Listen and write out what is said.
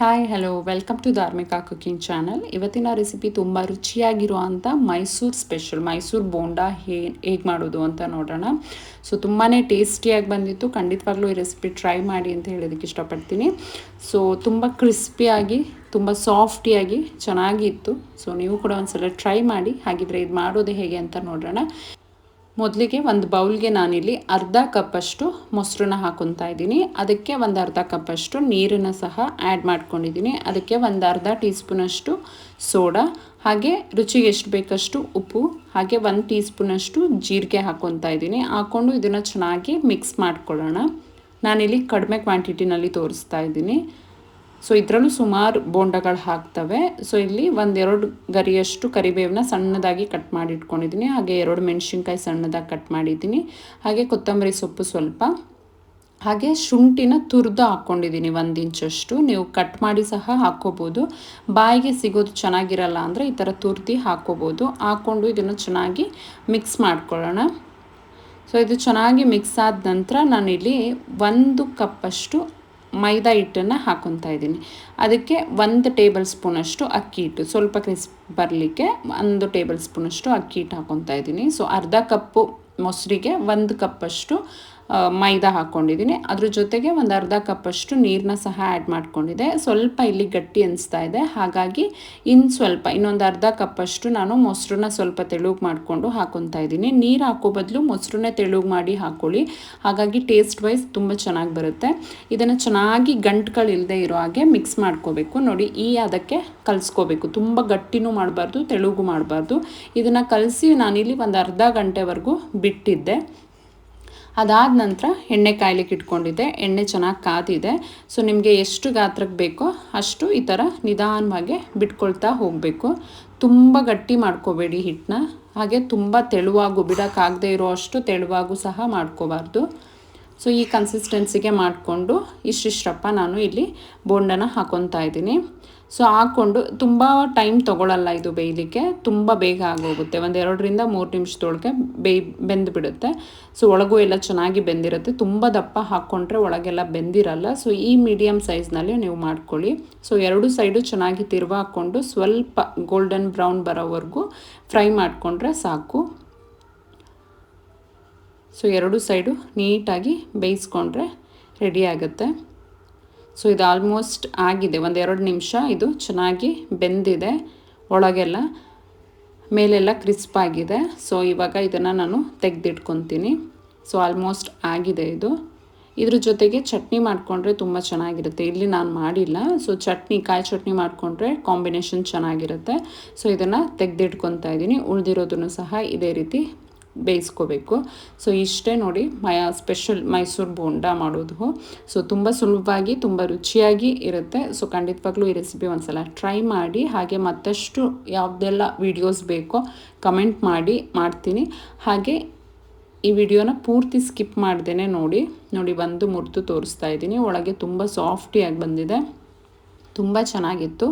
Hi hello welcome to Dharmika cooking channel ಇವತ್ತಿನ recipe ತುಂಬ ರುಚಿಯಾಗಿರುವಂಥ ಮೈಸೂರು ಸ್ಪೆಷಲ್ ಮೈಸೂರು ಬೋಂಡಾ ಹೇ, ಹೇಗೆ ಮಾಡೋದು ಅಂತ ನೋಡೋಣ. ಸೊ ತುಂಬಾ ಟೇಸ್ಟಿಯಾಗಿ ಬಂದಿತ್ತು. ಖಂಡಿತವಾಗ್ಲೂ ಈ ರೆಸಿಪಿ ಟ್ರೈ ಮಾಡಿ ಅಂತ ಹೇಳೋದಕ್ಕೆ ಇಷ್ಟಪಡ್ತೀನಿ. ಸೊ ತುಂಬ ಕ್ರಿಸ್ಪಿಯಾಗಿ ತುಂಬ ಸಾಫ್ಟಿಯಾಗಿ ಚೆನ್ನಾಗಿತ್ತು. ಸೊ ನೀವು ಕೂಡ ಒಂದ್ಸಲ ಟ್ರೈ ಮಾಡಿ. ಹಾಗಿದ್ರೆ ಇದು ಮಾಡೋದು ಹೇಗೆ ಅಂತ ನೋಡೋಣ. ಮೊದಲಿಗೆ ಒಂದು ಬೌಲ್ಗೆ ನಾನಿಲ್ಲಿ ಅರ್ಧ ಕಪ್ಪಷ್ಟು ಮೊಸರನ್ನ ಹಾಕೊತಾ ಇದ್ದೀನಿ. ಅದಕ್ಕೆ ಒಂದು ಅರ್ಧ ಕಪ್ಪಷ್ಟು ನೀರನ್ನು ಸಹ ಆ್ಯಡ್ ಮಾಡ್ಕೊಂಡಿದ್ದೀನಿ. ಅದಕ್ಕೆ ಒಂದು ಅರ್ಧ ಟೀ ಸ್ಪೂನಷ್ಟು ಸೋಡಾ, ಹಾಗೆ ರುಚಿಗೆ ಎಷ್ಟು ಬೇಕಷ್ಟು ಉಪ್ಪು, ಹಾಗೆ ಒಂದು ಟೀ ಸ್ಪೂನಷ್ಟು ಜೀರಿಗೆ ಹಾಕ್ಕೊತಾ ಇದ್ದೀನಿ. ಹಾಕ್ಕೊಂಡು ಇದನ್ನು ಚೆನ್ನಾಗಿ ಮಿಕ್ಸ್ ಮಾಡ್ಕೊಳ್ಳೋಣ. ನಾನಿಲ್ಲಿ ಕಡಿಮೆ ಕ್ವಾಂಟಿಟಿನಲ್ಲಿ ತೋರಿಸ್ತಾ ಇದ್ದೀನಿ. ಸೊ ಇದರಲ್ಲೂ ಸುಮಾರು ಬೋಂಡಗಳು ಹಾಕ್ತವೆ. ಸೊ ಇಲ್ಲಿ ಒಂದೆರಡು ಗರಿಯಷ್ಟು ಕರಿಬೇವನ್ನ ಸಣ್ಣದಾಗಿ ಕಟ್ ಮಾಡಿ ಇಟ್ಕೊಂಡಿದ್ದೀನಿ ಹಾಗೆ ಎರಡು ಮೆಣಸಿನ್ಕಾಯಿ ಸಣ್ಣದಾಗಿ ಕಟ್ ಮಾಡಿದ್ದೀನಿ ಹಾಗೆ ಕೊತ್ತಂಬರಿ ಸೊಪ್ಪು ಸ್ವಲ್ಪ. ಹಾಗೆ ಶುಂಠಿನ ತುರಿದು ಹಾಕ್ಕೊಂಡಿದ್ದೀನಿ ಒಂದು ಇಂಚಷ್ಟು. ನೀವು ಕಟ್ ಮಾಡಿ ಸಹ ಹಾಕ್ಕೋಬೋದು. ಬಾಯಿಗೆ ಸಿಗೋದು ಚೆನ್ನಾಗಿರಲ್ಲ ಅಂದರೆ ಈ ಥರ ತುರ್ದಿ ಹಾಕ್ಕೋಬೋದು. ಹಾಕ್ಕೊಂಡು ಇದನ್ನು ಚೆನ್ನಾಗಿ ಮಿಕ್ಸ್ ಮಾಡ್ಕೊಳ್ಳೋಣ. ಸೊ ಇದು ಚೆನ್ನಾಗಿ ಮಿಕ್ಸ್ ಆದ ನಂತರ ನಾನಿಲ್ಲಿ ಒಂದು ಕಪ್ಪಷ್ಟು ಮೈದಾ ಹಿಟ್ಟನ್ನು ಹಾಕೊತಾ ಇದ್ದೀನಿ. ಅದಕ್ಕೆ ಒಂದು ಟೇಬಲ್ ಸ್ಪೂನಷ್ಟು ಅಕ್ಕಿ ಹಿಟ್ಟು. ಸ್ವಲ್ಪ ಕ್ರಿಸ್ಪ್ ಬರಲಿಕ್ಕೆ ಒಂದು ಟೇಬಲ್ ಸ್ಪೂನಷ್ಟು ಅಕ್ಕಿ ಹಿಟ್ಟು ಹಾಕೊತಾ ಇದ್ದೀನಿ. ಸೊ, ಅರ್ಧ ಕಪ್ಪು ಮೊಸರಿಗೆ ಒಂದು ಕಪ್ಪಷ್ಟು ಮೈದಾ ಹಾಕ್ಕೊಂಡಿದ್ದೀನಿ ಅದ್ರ ಜೊತೆಗೆ ಒಂದು ಅರ್ಧ ಕಪ್ಪಷ್ಟು ನೀರನ್ನ ಸಹ ಆ್ಯಡ್ ಮಾಡ್ಕೊಂಡಿದ್ದೆ. ಸ್ವಲ್ಪ ಇಲ್ಲಿ ಗಟ್ಟಿ ಅನಿಸ್ತಾ ಇದೆ. ಹಾಗಾಗಿ ಇನ್ನು ಸ್ವಲ್ಪ, ಇನ್ನೊಂದು ಅರ್ಧ ಕಪ್ಪಷ್ಟು ನಾನು ಮೊಸರನ್ನ ಸ್ವಲ್ಪ ತೆಳುಗ್ ಮಾಡಿಕೊಂಡು ಹಾಕೊತಾ ಇದ್ದೀನಿ. ನೀರು ಹಾಕೋ ಬದಲು ಮೊಸರನ್ನೇ ತೆಳುಗ್ ಮಾಡಿ ಹಾಕೊಳ್ಳಿ. ಹಾಗಾಗಿ ಟೇಸ್ಟ್ ವೈಸ್ ತುಂಬ ಚೆನ್ನಾಗಿ ಬರುತ್ತೆ. ಇದನ್ನು ಚೆನ್ನಾಗಿ ಗಂಟುಗಳಿಲ್ಲದೆ ಇರೋ ಹಾಗೆ ಮಿಕ್ಸ್ ಮಾಡ್ಕೋಬೇಕು. ನೋಡಿ, ಈ ಅದಕ್ಕೆ ಕಲಿಸ್ಕೋಬೇಕು. ತುಂಬ ಗಟ್ಟಿನೂ ಮಾಡಬಾರ್ದು, ತೆಳುಗು ಮಾಡಬಾರ್ದು. ಇದನ್ನು ಕಲಸಿ ನಾನಿಲ್ಲಿ ಒಂದು ಅರ್ಧ ಗಂಟೆವರೆಗೂ ಬಿಟ್ಟಿದ್ದೆ. ಅದಾದ ನಂತರ ಎಣ್ಣೆ ಕಾಯ್ಲಿಕ್ಕೆ ಇಟ್ಕೊಂಡಿದ್ದೆ. ಎಣ್ಣೆ ಚೆನ್ನಾಗಿ ಕಾದಿದೆ. ಸೊ ನಿಮಗೆ ಎಷ್ಟು ಗಾತ್ರಕ್ಕೆ ಬೇಕೋ ಅಷ್ಟು ಈ ಥರ ನಿಧಾನವಾಗಿ ಬಿಟ್ಕೊಳ್ತಾ ಹೋಗಬೇಕು. ತುಂಬ ಗಟ್ಟಿ ಮಾಡ್ಕೋಬೇಡಿ ಹಿಟ್ಟನ್ನ ಹಾಗೆ ತುಂಬ ತೆಳುವಾಗು, ಬಿಡೋಕ್ಕಾಗದೇ ಇರೋ ಅಷ್ಟು ತೆಳುವಾಗೂ ಸಹ ಮಾಡ್ಕೋಬಾರ್ದು. ಸೊ ಈ ಕನ್ಸಿಸ್ಟೆನ್ಸಿಗೆ ಮಾಡಿಕೊಂಡು ಇಷ್ಟಿಷ್ಟಪ್ಪ ನಾನು ಇಲ್ಲಿ ಬೋಂಡನ ಹಾಕೊತಾ ಇದ್ದೀನಿ. ಸೊ ಹಾಕ್ಕೊಂಡು ತುಂಬ ಟೈಮ್ ತೊಗೊಳಲ್ಲ ಇದು ಬೇಯಲಿಕ್ಕೆ. ತುಂಬ ಬೇಗ ಆಗೋಗುತ್ತೆ. ಒಂದು ಎರಡರಿಂದ ಮೂರು ನಿಮಿಷದೊಳಗೆ ಬೇಯ್, ಬೆಂದುಬಿಡುತ್ತೆ. ಸೊ ಒಳಗೂ ಎಲ್ಲ ಚೆನ್ನಾಗಿ ಬೆಂದಿರುತ್ತೆ. ತುಂಬ ದಪ್ಪ ಹಾಕ್ಕೊಂಡ್ರೆ ಒಳಗೆಲ್ಲ ಬೆಂದಿರಲ್ಲ. ಸೊ ಈ ಮೀಡಿಯಮ್ ಸೈಜ್ನಲ್ಲಿ ನೀವು ಮಾಡ್ಕೊಳ್ಳಿ. ಸೊ ಎರಡು ಸೈಡು ಚೆನ್ನಾಗಿ ತಿರುವ ಹಾಕ್ಕೊಂಡು ಸ್ವಲ್ಪ ಗೋಲ್ಡನ್ ಬ್ರೌನ್ ಬರೋವರೆಗೂ ಫ್ರೈ ಮಾಡಿಕೊಂಡ್ರೆ ಸಾಕು. ಸೊ ಎರಡು ಸೈಡು ನೀಟಾಗಿ ಬೇಯಿಸ್ಕೊಂಡ್ರೆ ರೆಡಿ ಆಗುತ್ತೆ. ಸೊ ಇದು ಆಲ್ಮೋಸ್ಟ್ ಆಗಿದೆ, ಒಂದು ಎರಡು ನಿಮಿಷ ಇದು ಚೆನ್ನಾಗಿ ಬೆಂದಿದೆ, ಒಳಗೆಲ್ಲ ಮೇಲೆಲ್ಲ ಕ್ರಿಸ್ಪ್ ಆಗಿದೆ. ಸೊ ಇವಾಗ ಇದನ್ನು ನಾನು ತೆಗೆದಿಟ್ಕೊತೀನಿ. ಸೊ ಆಲ್ಮೋಸ್ಟ್ ಆಗಿದೆ ಇದು. ಇದ್ರ ಜೊತೆಗೆ ಚಟ್ನಿ ಮಾಡಿಕೊಂಡ್ರೆ ತುಂಬ ಚೆನ್ನಾಗಿರುತ್ತೆ. ಇಲ್ಲಿ ನಾನು ಮಾಡಿಲ್ಲ. ಸೊ ಚಟ್ನಿ, ಕಾಯಿ ಚಟ್ನಿ ಮಾಡಿಕೊಂಡ್ರೆ ಕಾಂಬಿನೇಷನ್ ಚೆನ್ನಾಗಿರುತ್ತೆ. ಸೊ ಇದನ್ನು ತೆಗೆದಿಟ್ಕೊತಾ ಇದ್ದೀನಿ. ಉಳಿದಿರೋದನ್ನು ಸಹ ಇದೇ ರೀತಿ ಬೇಯಿಸ್ಕೋಬೇಕು. ಸೊ ಇಷ್ಟೇ ನೋಡಿ ಮಯ ಸ್ಪೆಷಲ್ ಮೈಸೂರು ಬೋಂಡ ಮಾಡೋದು. ಸೊ ತುಂಬ ಸುಲಭವಾಗಿ, ತುಂಬ ರುಚಿಯಾಗಿ ಇರುತ್ತೆ. ಸೊ ಖಂಡಿತವಾಗ್ಲೂ ಈ ರೆಸಿಪಿ ಒಂದ್ಸಲ ಟ್ರೈ ಮಾಡಿ, ಹಾಗೆ ಮತ್ತಷ್ಟು ಯಾವುದೆಲ್ಲ ವೀಡಿಯೋಸ್ ಬೇಕೋ ಕಮೆಂಟ್ ಮಾಡಿ, ಮಾಡ್ತೀನಿ. ಹಾಗೆ ಈ ವಿಡಿಯೋನ ಪೂರ್ತಿ ಸ್ಕಿಪ್ ಮಾಡ್ದೇ ನೋಡಿ ನೋಡಿ ಬಂದು ಮುರಿದು ತೋರಿಸ್ತಾ ಇದ್ದೀನಿ. ಒಳಗೆ ತುಂಬ ಸಾಫ್ಟಿಯಾಗಿ ಬಂದಿದೆ. ತುಂಬ ಚೆನ್ನಾಗಿತ್ತು.